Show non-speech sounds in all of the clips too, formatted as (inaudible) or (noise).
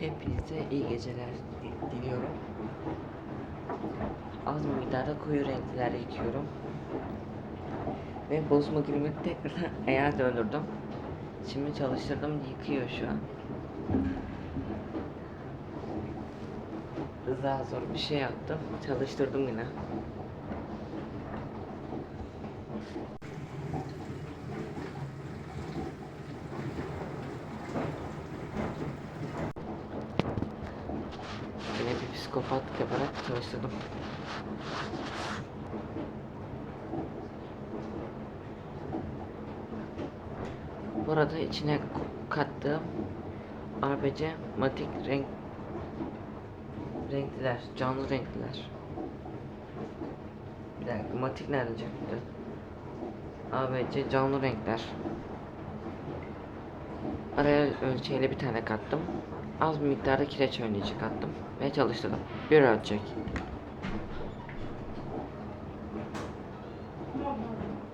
Hepinize iyi geceler di- diliyorum. Az miktarda koyu renkler yıkıyorum. Ve bozma gülümü tekrardan (laughs) ayağa döndürdüm. Şimdi çalıştırdım yıkıyor şu an. Daha zor bir şey yaptım. Çalıştırdım. Yine bir psikopat yaparak çalıştırdım. Bu arada içine kattığım ABC matik renk renkliler, canlı renkliler. Bir dakika matik nerede çıktı? ABC canlı renkler. Araya ölçeğiyle bir tane kattım. Az bir miktarda kireç önleyici kattım ve çalıştırdım. Bir ölçek.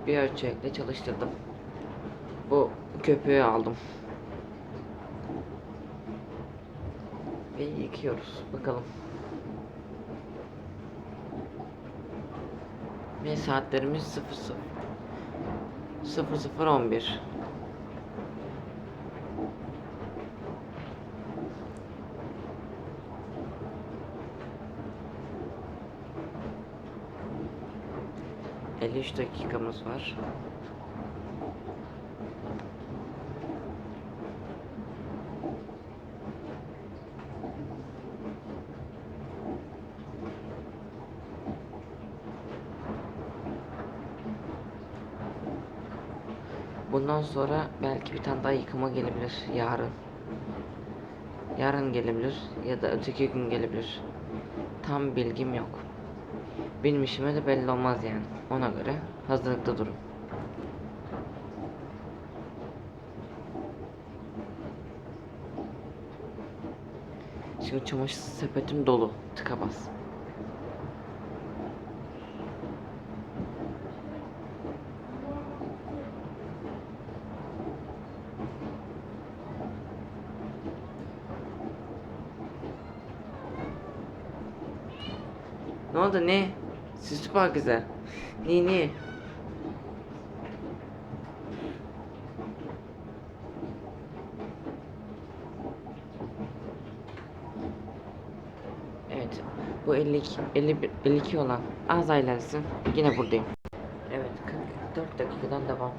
Bir ölçekle çalıştırdım. Bu köpüğü aldım. Ve yıkıyoruz. Bakalım. Ve saatlerimiz 00 0011 53 dakikamız var. Bundan sonra belki bir tane daha yıkama gelebilir yarın. Yarın gelebilir ya da öteki gün gelebilir. Tam bilgim yok. Benim işime de belli olmaz yani. Ona göre hazırlıklı durun. Şimdi çamaşır sepetim dolu. Tıka bas. Ne oldu ne? Süslü bak güzel. Ne ne? Evet. Bu 52 51 52 olan az aylarsın. Yine buradayım. Evet 44 dakikadan devam.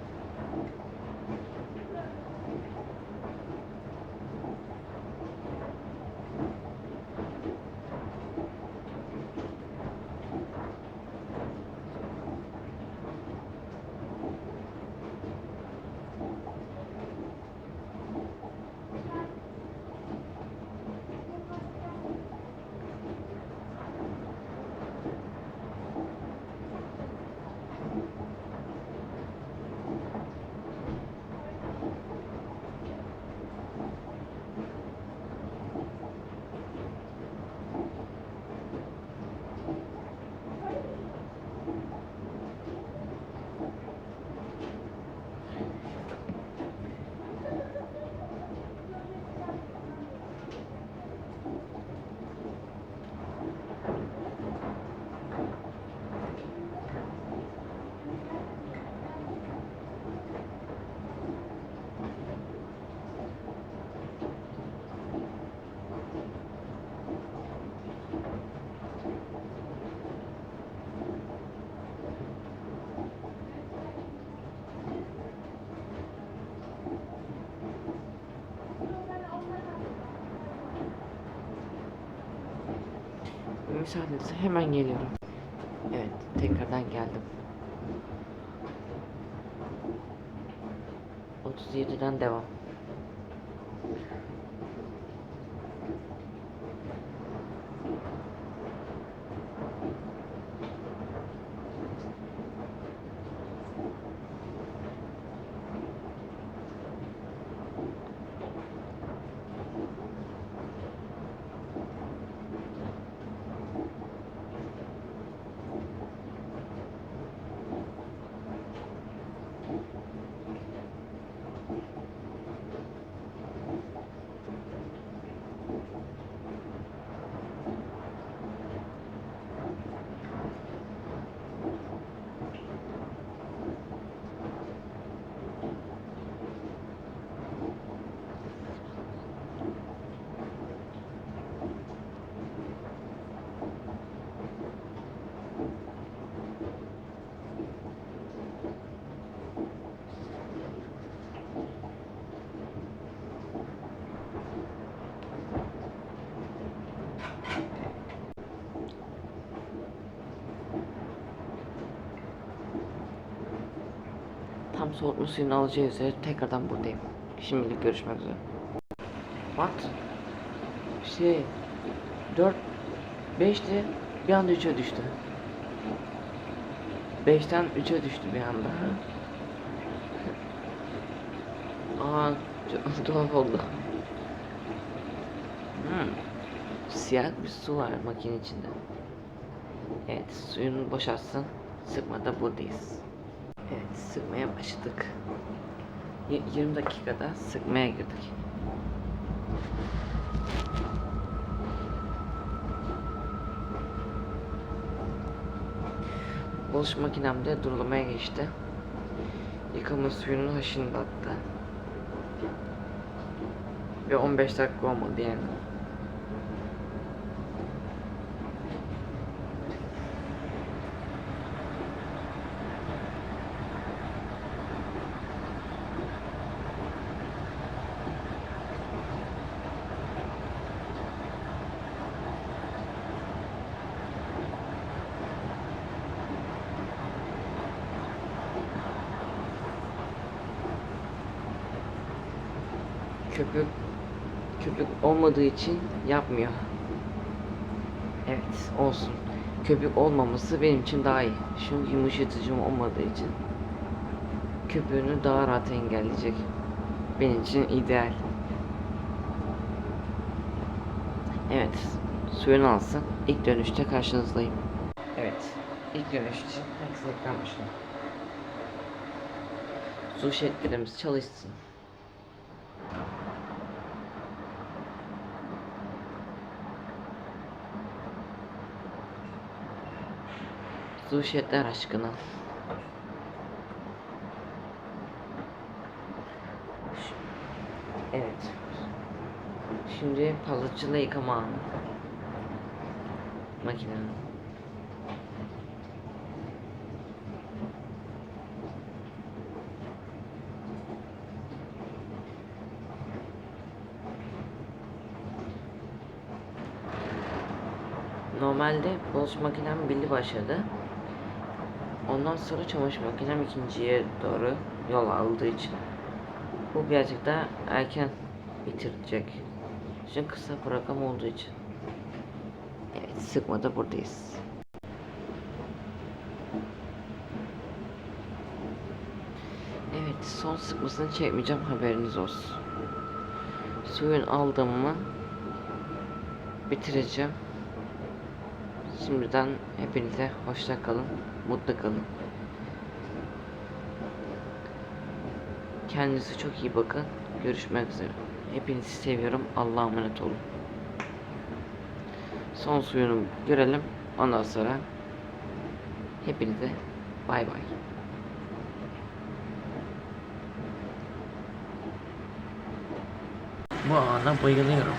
Müsaadenizle hemen geliyorum. Evet, tekrardan geldim. 37'den devam. Soğutma suyunu alacağı üzere tekrardan buradayım. Şimdilik görüşmek üzere. What? Şey 4 5'ti bir anda 3'e düştü. 5'ten 3'e düştü bir anda. (laughs) Aa çok (laughs) tuhaf oldu. Hmm. Siyah bir su var makine içinde. Evet suyunu boşaltsın. Sıkmada buradayız. Evet sıkmaya başladık. Y- 20 dakikada sıkmaya girdik. Bulaşık makinem de durulamaya geçti. Yıkama suyunun haşını da attı. Ve 15 dakika olmadı yani. Köpük köpük olmadığı için yapmıyor. Evet olsun. Köpük olmaması benim için daha iyi. Çünkü yumuşatıcım olmadığı için köpüğünü daha rahat engelleyecek. Benim için ideal. Evet. Suyunu alsın. İlk dönüşte karşınızdayım. Evet. ilk dönüş için başına. Su şetlerimiz çalışsın. Suşetler aşkına. Ş- Evet. Şimdi palıçıyla yıkama anı. Makinenin. Normalde bulaşık makinem belli başladı. Ondan sonra çamaşır makinem ikinciye doğru yol aldığı için bu birazcık daha erken bitirecek. Çünkü kısa program olduğu için. Evet sıkmada buradayız. Evet son sıkmasını çekmeyeceğim haberiniz olsun. Suyun aldığımı bitireceğim. Şimdiden hepinize hoşça kalın, mutlu kalın. Kendinize çok iyi bakın. Görüşmek üzere. Hepinizi seviyorum. Allah'a emanet olun. Son suyunu görelim. Ondan sonra hepinize bay bay. Bu ana bayılıyorum.